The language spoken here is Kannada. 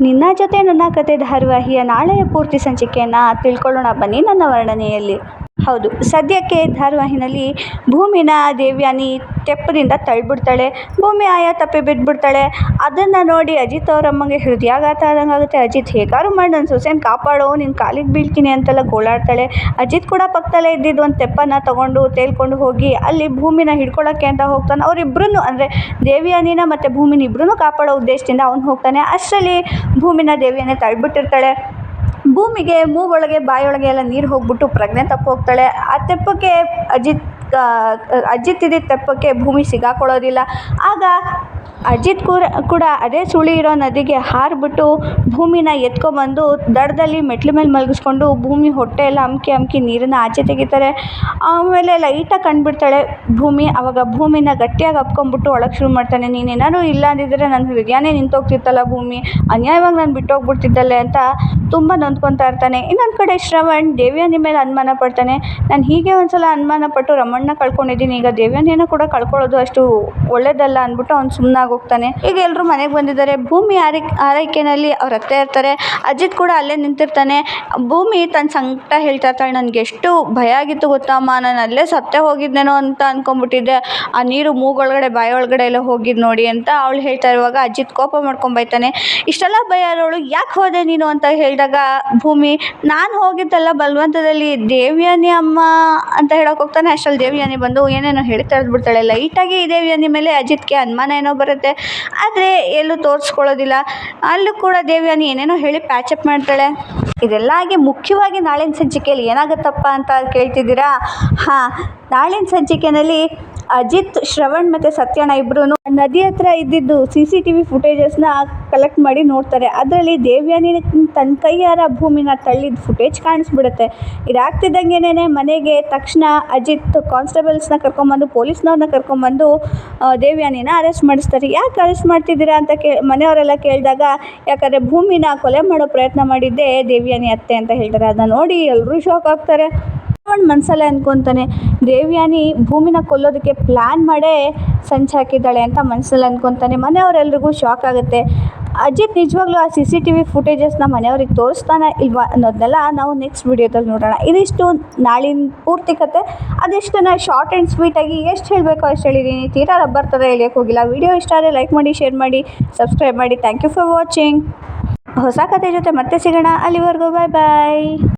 ನಿನ್ನ ಜೊತೆ ನನ್ನ ಕತೆ ಧಾರಾವಾಹಿಯ ನಾಳೆಯ ಪೂರ್ತಿ ಸಂಚಿಕೆಯನ್ನು ತಿಳ್ಕೊಳ್ಳೋಣ ಬನ್ನಿ ನನ್ನ ವರ್ಣನೆಯಲ್ಲಿ. ಹೌದು, ಸದ್ಯಕ್ಕೆ ಧಾರಾವಾಹಿನಲ್ಲಿ ಭೂಮಿನ ದೇವ್ಯಾನಿ ತೆಪ್ಪದಿಂದ ತಳ್ಳಿಬಿಡ್ತಾಳೆ ಭೂಮಿ ಆಯ ತಪ್ಪಿ ಬಿದ್ದುಬಿಡ್ತಾಳೆ ಅದನ್ನು ನೋಡಿ ಅಜಿತ್ ಅವರಮ್ಮಗೆ ಹೃದಯಾಘಾತ ಆದಂಗೆ ಆಗುತ್ತೆ ಅಜಿತ್, ಹೇಗಾದ್ರು ಮಾಡಿ ನನ್ನ ಸೊಸೆನ ಕಾಪಾಡು ನಿನ್ನ ಕಾಲಿಗೆ ಬೀಳ್ತೀನಿ ಅಂತೆಲ್ಲ ಗೋಳಾಡ್ತಾಳೆ. ಅಜಿತ್ ಕೂಡ ಪಕ್ಕದಲ್ಲೇ ಇದ್ದಿದ್ದು ಒಂದು ತೆಪ್ಪನ್ನು ತೊಗೊಂಡು ತೇಲ್ಕೊಂಡು ಹೋಗಿ ಅಲ್ಲಿ ಭೂಮಿನ ಹಿಡ್ಕೊಳ್ಳೋಕ್ಕೆ ಅಂತ ಹೋಗ್ತಾನೆ. ಅವರಿಬ್ಬರನ್ನು ಅಂದರೆ ದೇವಿಯಾನಿನ ಮತ್ತು ಭೂಮಿನ ಇಬ್ಬರೂ ಕಾಪಾಡೋ ಉದ್ದೇಶದಿಂದ ಅವ್ನು ಹೋಗ್ತಾನೆ. ಅಷ್ಟರಲ್ಲಿ ಭೂಮಿನ ದೇವ್ಯಾನಿ ತಳ್ಳಿಬಿಟ್ಟಿರ್ತಾಳೆ ಭೂಮಿಗೆ ಮೂಗೊಳಗೆ ಬಾಯೊಳಗೆ ಎಲ್ಲ ನೀರು ಹೋಗ್ಬಿಟ್ಟು ಪ್ರಜ್ಞೆ ತಪ್ಪಿ ಹೋಗ್ತಾಳೆ ಆ ತೆಪ್ಪಕ್ಕೆ ಅಜಿತ್ ಅಜಿತ್ ಇದ್ದಿದ್ದ ತೆಪ್ಪಕ್ಕೆ ಭೂಮಿ ಸಿಗಾಕೊಳ್ಳೋದಿಲ್ಲ. ಆಗ ಅಜಿತ್ ಕೂರ ಕೂಡ ಅದೇ ಸುಳಿ ಇರೋ ನದಿಗೆ ಹಾರಿಬಿಟ್ಟು ಭೂಮಿನ ಎತ್ಕೊಂಬಂದು ದಡದಲ್ಲಿ ಮೆಟ್ಲು ಮೇಲೆ ಮಲಗಿಸ್ಕೊಂಡು ಭೂಮಿ ಹೊಟ್ಟೆ ಎಲ್ಲ ಅಮ್ಕಿ ಅಮ್ಕಿ ನೀರನ್ನು ಆಚೆ ತೆಗಿತಾರೆ. ಆಮೇಲೆ ಲೈಟಾಗಿ ಕಂಡುಬಿಡ್ತಾಳೆ ಭೂಮಿ. ಆವಾಗ ಭೂಮಿನ ಗಟ್ಟಿಯಾಗಿ ಅಪ್ಕೊಂಬಿಟ್ಟು ಒಳಗೆ ಶುರು ಮಾಡ್ತಾನೆ, ನೀನೇನಾದ್ರು ಇಲ್ಲ ಅಂದಿದ್ದರೆ ನನ್ನ ಹೃದಯನೇ ನಿಂತೋಗ್ತಿತ್ತಲ್ಲ ಭೂಮಿ. ಅನ್ಯಾಯವಾಗಿ ನಾನು ಬಿಟ್ಟೋಗ್ಬಿಡ್ತಿದ್ದಲ್ಲೇ ಅಂತ ತುಂಬ ನೊಂದ್ಕೊತಾ ಇರ್ತಾನೆ. ಇನ್ನೊಂದು ಕಡೆ ಶ್ರವಣ್, ದೇವ್ಯಾನಿ ಮೇಲೆ ಅನುಮಾನ ಪಡ್ತಾನೆ. ನಾನು ಹೀಗೆ ಒಂದು ಸಲ ಅನುಮಾನ ಪಟ್ಟು ರಮಣ್ಣ ಕಳ್ಕೊಂಡಿದ್ದೀನಿ. ಈಗ ದೇವ್ಯಾನಿನ ಕೂಡ ಕಳ್ಕೊಳ್ಳೋದು ಅಷ್ಟು ಒಳ್ಳೇದಲ್ಲ ಅಂದ್ಬಿಟ್ಟು ಅವ್ನು ಸುಮ್ಮನಾಗಿ ಹೋಗ್ತಾನೆ ಈಗ ಎಲ್ಲರೂ ಮನೆಗೆ ಬಂದಿದ್ದಾರೆ. ಭೂಮಿ ಆರೈಕೆ ಆರೈಕೆಯಲ್ಲಿ ಅವ್ರ ಅತ್ತೆ ಇರ್ತಾರೆ. ಅಜಿತ್ ಕೂಡ ಅಲ್ಲೇ ನಿಂತಿರ್ತಾನೆ. ಭೂಮಿ ತನ್ನ ಸಂಕಟ ಹೇಳ್ತಾ ಇರ್ತಾಳೆ. ನನಗೆ ಎಷ್ಟು ಭಯ ಆಗಿತ್ತು ಗೊತ್ತಾ ಅಮ್ಮ. ನಾನು ಅಲ್ಲೇ ಸತ್ತೇ ಹೋಗಿದ್ದೇನೋ ಅಂತ ಅಂದ್ಕೊಂಬಿಟ್ಟಿದ್ದೆ ಆ ನೀರು ಮೂಗೊಳಗಡೆ, ಬಾಯೊಳಗಡೆ ಎಲ್ಲ ಹೋಗಿದ್ದು ನೋಡಿ ಅಂತ ಅವಳು ಹೇಳ್ತಾ ಇರುವಾಗ ಅಜಿತ್ ಕೋಪ ಮಾಡ್ಕೊಂಡ್ ಬೈತಾನೆ. ಇಷ್ಟೆಲ್ಲ ಭಯ ಇರೋಳು ಯಾಕೆ ಹೋದೆ ನೀನು ಅಂತ ಹೇಳಿದಾಗ ಭೂಮಿ, ನಾನು ಹೋಗಿದ್ದೆಲ್ಲ, ಬಲವಂತದಲ್ಲಿ ದೇವ್ಯಾನಿ ಅಮ್ಮ ಅಂತ ಹೇಳೋಕೆ ಹೋಗ್ತಾನೆ. ಅಷ್ಟರಲ್ಲಿ ದೇವಿಯಾನಿ ಬಂದು ಏನೇನೋ ಹೇಳಿ ಬಿಡ್ತಾಳೆ ಲೈಟಾಗಿ ದೇವ್ಯಾನಿ ಮೇಲೆ ಅಜಿತ್ಗೆ ಅನುಮಾನ ಏನೋ ಬರುತ್ತೆ. ಆದರೆ ಎಲ್ಲೂ ತೋರಿಸ್ಕೊಳ್ಳೋದಿಲ್ಲ. ಅಲ್ಲೂ ಕೂಡ ದೇವಿಯಾನಿ ಏನೇನೋ ಹೇಳಿ ಪ್ಯಾಚಪ್ ಮಾಡ್ತಾಳೆ. ಇದೆಲ್ಲ ಆಗಿ ಮುಖ್ಯವಾಗಿ ನಾಳಿನ ಸಂಚಿಕೆಯಲ್ಲಿ ಏನಾಗುತ್ತಪ್ಪ ಅಂತ ಕೇಳ್ತಿದ್ದೀರಾ? ಹಾಂ, ನಾಳಿನ ಸಂಚಿಕೆಯಲ್ಲಿ ಅಜಿತ್, ಶ್ರವಣ್ ಮತ್ತು ಸತ್ಯಣ್ಣ ಇಬ್ಬರೂ ನದಿ ಹತ್ರ ಇದ್ದಿದ್ದು ಸಿ ಸಿ ಟಿ ವಿ ಫುಟೇಜಸ್ನ ಕಲೆಕ್ಟ್ ಮಾಡಿ ನೋಡ್ತಾರೆ. ಅದರಲ್ಲಿ ದೇವ್ಯಾನಿ ತನ್ನ ಕೈಯಾರ ಭೂಮಿನ ತಳ್ಳಿದ ಫುಟೇಜ್ ಕಾಣಿಸ್ಬಿಡುತ್ತೆ. ಇದಾಗ್ತಿದ್ದಂಗೆನೇ ಮನೆಗೆ ತಕ್ಷಣ ಅಜಿತ್ ಕಾನ್ಸ್ಟೇಬಲ್ಸ್ನ ಕರ್ಕೊಂಬಂದು ಪೊಲೀಸ್ನವ್ರನ್ನ ಕರ್ಕೊಂಬಂದು ದೇವ್ಯಾನಿನ ಅರೆಸ್ಟ್ ಮಾಡಿಸ್ತಾರೆ. ಯಾಕೆ ಅರೆಸ್ಟ್ ಮಾಡ್ತಿದ್ದೀರಾ ಅಂತ ಕೇ, ಮನೆಯವರೆಲ್ಲ ಕೇಳಿದಾಗ, ಯಾಕಂದರೆ ಭೂಮಿನ ಕೊಲೆ ಮಾಡೋ ಪ್ರಯತ್ನ ಮಾಡಿದ್ದೆ ದೇವ್ಯಾನಿ ಅತ್ತೆ ಅಂತ ಹೇಳ್ತಾರೆ. ಅದನ್ನ ನೋಡಿ ಎಲ್ಲರೂ ಶಾಕ್ ಆಗ್ತಾರೆ. ಶ್ರವಣ್ ಮನಸಲ್ಲೇ ಅನ್ಕೊತಾನೆ. ದೇವ್ಯಾನಿ ಭೂಮಿನ ಕೊಲ್ಲೋದಕ್ಕೆ ಪ್ಲ್ಯಾನ್ ಮಾಡೇ ಸಂಚು ಹಾಕಿದ್ದಾಳೆ ಅಂತ ಮನಸ್ಸಲ್ಲಿ ಅನ್ಕೊತಾನೆ. ಮನೆಯವರೆಲ್ರಿಗೂ ಶಾಕ್ ಆಗುತ್ತೆ. ಅಜಿತ್ ನಿಜವಾಗ್ಲೂ ಆ ಸಿ ಸಿ ಟಿ ವಿ ಫುಟೇಜಸ್ನ ಮನೆಯವ್ರಿಗೆ ತೋರಿಸ್ತಾನ ಇಲ್ವಾ ಅನ್ನೋದನ್ನೆಲ್ಲ ನಾವು ನೆಕ್ಸ್ಟ್ ವಿಡಿಯೋದಲ್ಲಿ ನೋಡೋಣ. ಇದಿಷ್ಟು ನಾಳಿನ ಪೂರ್ತಿ ಕತೆ. ಅದೆಷ್ಟನ್ನು ಶಾರ್ಟ್ ಆ್ಯಂಡ್ ಸ್ವೀಟಾಗಿ ಎಷ್ಟು ಹೇಳಬೇಕು ಅಷ್ಟು ಹೇಳಿದ್ದೀನಿ ತೀರಾ ರಬ್ಬರ್ ಥರ ಹೋಗಿಲ್ಲ. ವಿಡಿಯೋ ಇಷ್ಟ ಆದರೆ ಲೈಕ್ ಮಾಡಿ ಶೇರ್ ಮಾಡಿ ಸಬ್ಸ್ಕ್ರೈಬ್ ಮಾಡಿ. ಥ್ಯಾಂಕ್ ಯು ಫಾರ್ ವಾಚಿಂಗ್ ಹೊಸ ಕತೆ ಜೊತೆ ಮತ್ತೆ ಸಿಗೋಣ. ಅಲ್ಲಿವರೆಗೂ ಬಾಯ್ ಬಾಯ್